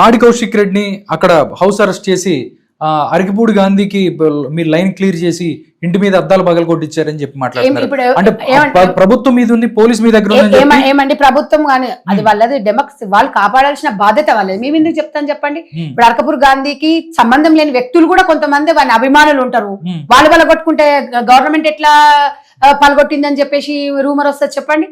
పాడి కౌశిక్ రెడ్డిని అక్కడ హౌస్ అరెస్ట్ చేసి అరకిపూడి గాంధీకి మీరు లైన్ క్లియర్ చేసి ఇంటి మీద అద్దాలు పగల కొట్టించారని చెప్పి మాట్లాడుతున్నారు. అంటే ప్రభుత్వం మీద ఉంది పోలీస్ మీ దగ్గర ఏమండి ప్రభుత్వం కానీ అది వాళ్ళది డెమోక్రసీ వాళ్ళు కాపాడాల్సిన బాధ్యత వాళ్ళది. మేము ఎందుకు చెప్తాను చెప్పండి? ఇప్పుడు అరకపూర్ గాంధీకి సంబంధం లేని వ్యక్తులు కూడా కొంతమంది వాళ్ళ అభిమానులు ఉంటారు. వాళ్ళు వాళ్ళ కొట్టుకుంటే గవర్నమెంట్ ఎట్లా పాల్గొట్టిందని చెప్పేసి రూమర్ వస్తుంది చెప్పండి?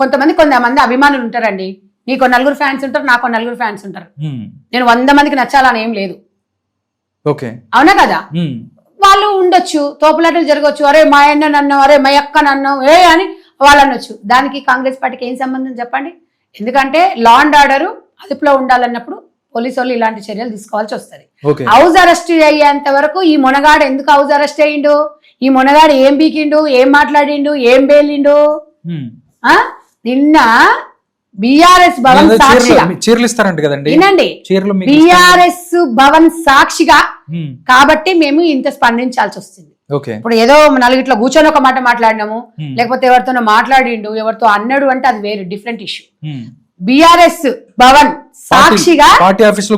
కొంతమంది కొంతమంది అభిమానులు ఉంటారండి. నీకు నలుగురు ఫ్యాన్స్ ఉంటారు నాకు నలుగురు ఫ్యాన్స్ ఉంటారు. ఉమ్, నేను వంద మందికి నచ్చాలని ఏం లేదు. ఓకే. అవునా కదా? ఉమ్, వాళ్ళు ఉండొచ్చు తోపులాటలు జరగవచ్చు అరే మా అన్న నన్ను అరే మా అక్క నన్ను ఏ అని వాళ్ళు అనొచ్చు. దానికి కాంగ్రెస్ పార్టీకి ఏం సంబంధం చెప్పండి? ఎందుకంటే లా అండ్ ఆర్డర్ అదుపులో ఉండాలన్నప్పుడు పోలీసు వాళ్ళు ఇలాంటి చర్యలు తీసుకోవాల్సి వస్తుంది. హౌస్ అరెస్ట్ అయ్యేంత వరకు ఈ మునగాడు ఎందుకు హౌస్ అరెస్ట్ అయ్యిండు? ఈ మునగాడు ఏం బీకిండు? ఏం మాట్లాడిండు? ఏం బేలిండు. ఆ? నిన్న బిఆర్ఎస్ భవన్ సాక్షిగా. మీ- చీరలు ఇస్తారంట కదండి. వినండి. బిఆర్ఎస్ భవన్ సాక్షిగా కాబట్టి మేము ఇంత స్పందించాల్సి వస్తుంది. ఇప్పుడు ఏదో నలుగిట్లో కూర్చొని ఒక మాట మాట్లాడినాము లేకపోతే ఎవరితోనో మాట్లాడిండు ఎవరితో అన్నాడు అంటే అది వేరు డిఫరెంట్ ఇష్యూ. బిఆర్ఎస్ భవన్ సాక్షిగా పార్టీ ఆఫీస్లో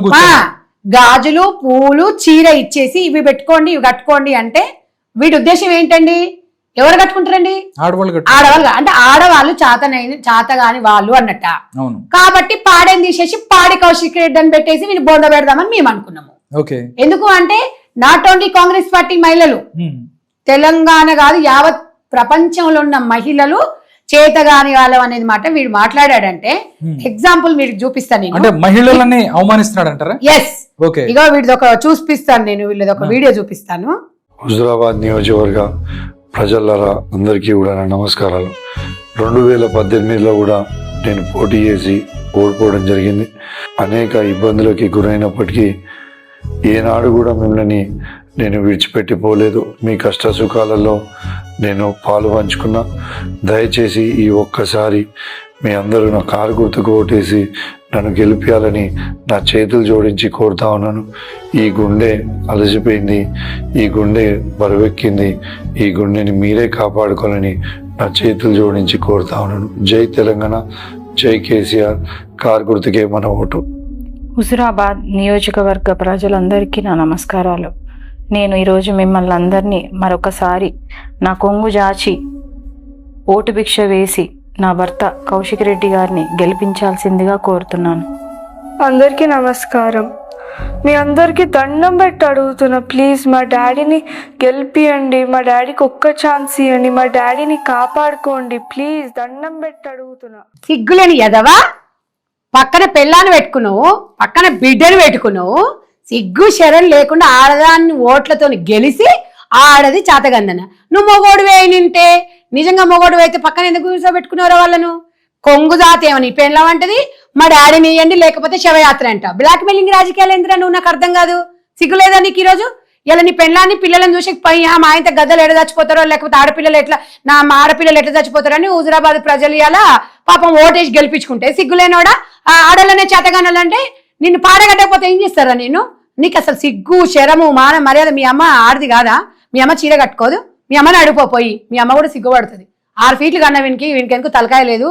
గాజులు పూలు చీర ఇచ్చేసి ఇవి పెట్టుకోండి ఇవి కట్టుకోండి అంటే వీడి ఉద్దేశం ఏంటండి? ఎవరు కట్టుకుంటారండి? ఆడవాళ్ళు కట్టు ఆడవాళ్ళు అంటే ఆడవాళ్ళు చాతనైన చాతగాని వాళ్ళు అన్నట్ట. అవును. కాబట్టి పాడేని తీసేసి పాడి కౌశిక్ రెడ్డి అని పెట్టేసి వీళ్ళు బోంద పెడదామని మేము అనుకున్నాము. ఓకే. ఎందుకు అంటే నాట్ ఓన్లీ కాంగ్రెస్ పార్టీ మహిళలు తెలంగాణ కాదు యావత్ ప్రపంచంలో ఉన్న మహిళలు చేతగాని వాళ్ళం అనేది మాట వీడు మాట్లాడాడంటే. ఎగ్జాంపుల్ వీడికి చూపిస్తాను నేను. అంటే మహిళలని అవమానిస్తున్నాడు అంటారా ఎస్ ఓకే. ఇగో వీడిది ఒక చూపిస్తాను నేను వీళ్ళది ఒక వీడియో చూపిస్తాను. హుజురాబాద్ నియోజకవర్గ ప్రజలరా అందరికీ కూడా నా నమస్కారాలు. రెండు వేల పద్దెనిమిదిలో కూడా నేను పోటీ చేసి ఓడిపోవడం జరిగింది. అనేక ఇబ్బందులకి గురైనప్పటికీ ఏనాడు కూడా మిమ్మల్ని నేను విడిచిపెట్టిపోలేదు. మీ కష్ట సుఖాలలో నేను పాలు పంచుకున్నా. దయచేసి ఈ ఒక్కసారి మీ అందరూ నా కారు గుర్తుకు ఓటేసి నన్ను గెలిపించాలని నా చేతులు జోడించి కోరుతా ఉన్నాను. ఈ గుండె అలసిపోయింది ఈ గుండె బరువెక్కింది ఈ గుండెని మీరే కాపాడుకోవాలని నా చేతులు జోడించి కోరుతా ఉన్నాను. జై తెలంగాణ జై కేసీఆర్. కారు గుర్తుకే మన ఓటు. హుజురాబాద్ నియోజకవర్గ ప్రజలందరికీ నా నమస్కారాలు. నేను ఈరోజు మిమ్మల్ని అందరినీ మరొకసారి నా కొంగు జాచి ఓటు భిక్ష వేసి నా భర్త కౌశిక్ రెడ్డి గారిని గెలిపించాల్సిందిగా కోరుతున్నాను. అందరికీ నమస్కారం. మీ అందరికీ దండం పెట్టి అడుగుతున్నా ప్లీజ్ మా డాడీని గెలిపియండి మా డాడీకి ఒక్క ఛాన్స్ ఇవ్వండి మా డాడీని కాపాడుకోండి ప్లీజ్ దండం పెట్టి అడుగుతున్నా. సిగ్గులేని ఎదవా పక్కన పెళ్ళాన్ని పెట్టుకున్నావు పక్కన బిడ్డను పెట్టుకున్నావు సిగ్గు శరం లేకుండా ఆడదాన్ని ఓట్లతో గెలిచి ఆడది చాతగందన నువ్వు మొగోడు నింటే నిజంగా మొగోడు అయితే పక్కన ఎందుకు కూర్చోబెట్టుకున్నారో వాళ్ళను? కొంగు జాతి ఏమని పెండ్లం అంటది మా డాడీని ఇవ్వండి లేకపోతే శవయాత్ర అంట. బ్లాక్ మెయిలింగ్ రాజకీయాలు ఎందుకు నువ్వు నాకు అర్థం కాదు. సిగ్గు లేదా నీకు ఈరోజు? ఇలా నీ పెళ్ళాన్ని పిల్లలను చూసి పై మా ఆయన గద్దలు ఎడ చచ్చిపోతారో లేకపోతే ఆడపిల్లలు ఎట్లా నా మా ఆడపిల్లలు ఎట్లా చచ్చిపోతారని హుజురాబాద్ ప్రజలు ఇలా పాపం ఓటేసి గెలిపించుకుంటే సిగ్గులేనోడా? ఆ ఆడలనే చేతగానాలంటే నిన్ను పాడగట్టకపోతే ఏం చేస్తారా నేను నీకు అసలు సిగ్గు శరము మాన మర్యాద మీ అమ్మ ఆడది కాదా? మీ అమ్మ చీర కట్టుకోదు? మీ అమ్మని అడుగుపోయి మీ అమ్మ కూడా సిగ్గుపడుతుంది. ఆరు ఫీట్లు కన్నా వీనికి వీనికి ఎందుకు తలకాయ లేదు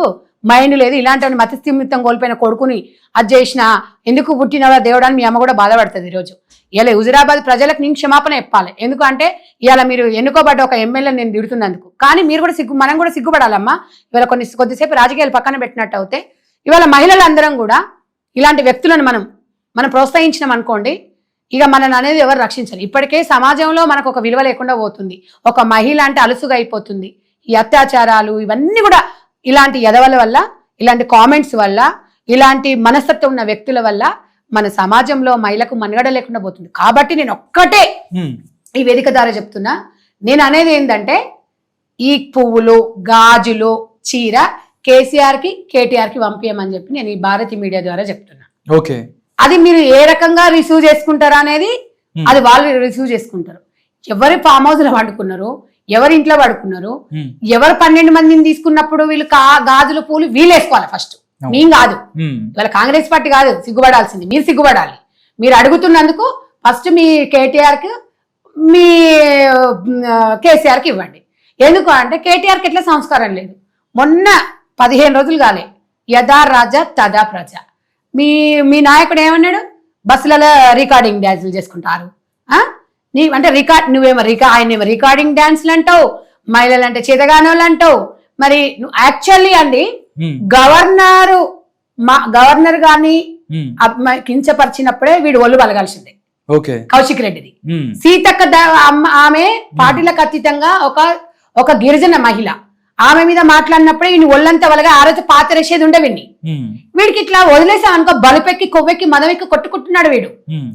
మైండ్ లేదు ఇలాంటి మతిస్థిమితం కోల్పోయిన కొడుకుని అది చేసిన ఎందుకు పుట్టినవా దేవుడని మీ అమ్మ కూడా బాధపడుతుంది ఈరోజు. ఇలా హుజురాబాద్ ప్రజలకు నేను క్షమాపణ చెప్పాలి. ఎందుకంటే ఇవాళ మీరు ఎన్నుకోబడ్డ ఒక ఎమ్మెల్యే నేను తిడుతున్నందుకు. కానీ మీరు కూడా సిగ్గు మనం కూడా సిగ్గుపడాలమ్మా. ఇవాళ కొన్ని కొద్దిసేపు రాజకీయాలు పక్కన పెట్టినట్టు అవుతే ఇవాళ మహిళలందరం కూడా ఇలాంటి వ్యక్తులను మనం మనం ప్రోత్సహించినాం అనుకోండి ఇక మనని అనేది ఎవరు రక్షించాలి ఇప్పటికే సమాజంలో మనకు ఒక విలువ లేకుండా పోతుంది. ఒక మహిళ అంటే అలుసుగా అయిపోతుంది ఈ అత్యాచారాలు ఇవన్నీ కూడా ఇలాంటి ఎదవల వల్ల ఇలాంటి కామెంట్స్ వల్ల ఇలాంటి మనస్తత్వం ఉన్న వ్యక్తుల వల్ల మన సమాజంలో మహిళకు మనుగడ లేకుండా పోతుంది. కాబట్టి నేను ఒక్కటే ఈ వేదిక ద్వారా చెప్తున్నా. నేను అనేది ఏంటంటే ఈ పువ్వులు గాజులు చీర కేసీఆర్కి కేటీఆర్కి పంపించమని చెప్పి నేను ఈ భారతి మీడియా ద్వారా చెప్తున్నా. ఓకే. అది మీరు ఏ రకంగా రిసీవ్ చేసుకుంటారా అనేది Hmm. అది వాళ్ళు రిసీవ్ చేసుకుంటారు. ఎవరి ఫామ్ హౌస్లో పడుకున్నారు ఎవరి ఇంట్లో పడుకున్నారు ఉమ్, ఎవరు పన్నెండు మందిని తీసుకున్నప్పుడు వీళ్ళు కా గాజులు పూలు వీళ్ళు వేసుకోవాలి ఫస్ట్. మేము కాదు. ఉమ్, ఇవాళ కాంగ్రెస్ పార్టీ కాదు సిగ్గుపడాల్సింది. మీరు సిగ్గుపడాలి. మీరు అడుగుతున్నందుకు ఫస్ట్ మీ కేటీఆర్కి మీ కేసీఆర్కి ఇవ్వండి. ఎందుకు అంటే కేటీఆర్కి ఎట్లా సంస్కారం లేదు. మొన్న పదిహేను రోజులు కాలే. యథా రాజా తదా ప్రజ. మీ మీ నాయకుడు ఏమన్నాడు? బస్సులలో రికార్డింగ్ డ్యాన్సులు చేసుకుంటారు? నీ అంటే రికార్డ్ నువ్వేమో రికా ఆయన ఏమో రికార్డింగ్ డ్యాన్స్లు అంటావు మహిళలు అంటే చేతగానోళ్ళు అంటావు. మరి యాక్చువల్లీ అండి గవర్నర్ మా గవర్నర్ గాని కించపరిచినప్పుడే వీడు ఒళ్ళు బలగాల్సిందే ఓకే. కౌశిక్ రెడ్డిది. సీతక్క అమ్మ- ఆమె పార్టీలకు అతీతంగా ఒక ఒక గిరిజన మహిళ. ఆమె మీద మాట్లాడినప్పుడే ఈయన ఒళ్ళంతా వలగా ఆ రోజు పాతరేసేది ఉండే వీడిని. ఉమ్, వీడికి ఇట్లా వదిలేసాం అనుకో బలుపెక్కి కొవ్వెక్కి మదవెక్కి కొట్టుకుంటున్నాడు వీడు.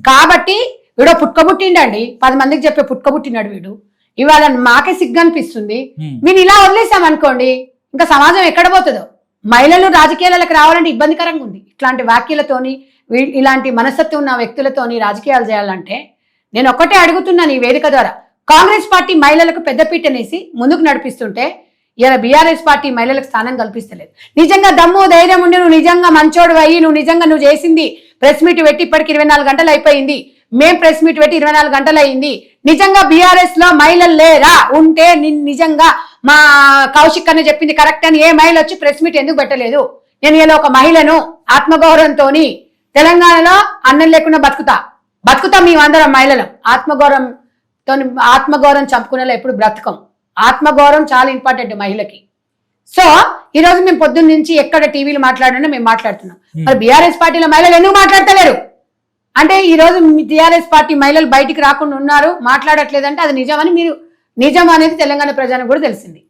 కాబట్టి వీడు పుట్టుకబుట్టిండండి పది మందికి చెప్పే పుట్టుకబుట్టినాడు వీడు. ఇవాళ మాకే సిగ్గు అనిపిస్తుంది వీని ఇలా వదిలేసాం అనుకోండి ఇంకా సమాజం ఎక్కడ పోతుందో? మహిళలు రాజకీయాలకు రావాలంటే ఇబ్బందికరంగా ఉంది. ఇట్లాంటి వ్యాఖ్యలతోని ఇలాంటి మనస్తత్వం ఉన్న వ్యక్తులతోని రాజకీయాలు చేయాలంటే నేను ఒక్కటే అడుగుతున్నాను ఈ వేదిక ద్వారా. కాంగ్రెస్ పార్టీ మహిళలకు పెద్దపీటనేసి ముందుకు నడిపిస్తుంటే ఇలా బీఆర్ఎస్ పార్టీ మహిళలకు స్థానం కల్పిస్తలేదు. నిజంగా దమ్ము ధైర్యం ఉండి నువ్వు నిజంగా మంచోడు అయ్యి నువ్వు నిజంగా నువ్వు చేసింది ప్రెస్ మీట్ పెట్టి ఇప్పటికి ఇరవై నాలుగు గంటలు అయిపోయింది. మేం ప్రెస్ మీట్ పెట్టి ఇరవై నాలుగు గంటలు అయింది. నిజంగా బీఆర్ఎస్లో మహిళలు లేరా? ఉంటే నిజంగా మా కౌశిక్ అన్న చెప్పింది కరెక్ట్ అని ఏ మహిళ వచ్చి ప్రెస్ మీట్ ఎందుకు పెట్టలేదు? నేను ఇలా ఒక మహిళను ఆత్మగౌరవంతో తెలంగాణలో అన్నం లేకుండా బతుకుతా. బతుకుతాం మేమందరం మహిళలు. ఆత్మగౌరవంతో ఆత్మగౌరవం చంపుకునేలా ఎప్పుడు బ్రతకం. ఆత్మగౌరవం చాలా ఇంపార్టెంట్ మహిళకి. సో ఈ రోజు మేము పొద్దున్న నుంచి ఎక్కడ టీవీలు మాట్లాడినా మేము మాట్లాడుతున్నాం. మరి బీఆర్ఎస్ పార్టీలో మహిళలు ఎందుకు మాట్లాడతలేరు? అంటే ఈ రోజు టీఆర్ఎస్ పార్టీ మహిళలు బయటికి రాకుండా ఉన్నారు మాట్లాడట్లేదంటే అది నిజమని మీరు నిజం అనేది తెలంగాణ ప్రజలకు కూడా తెలిసింది.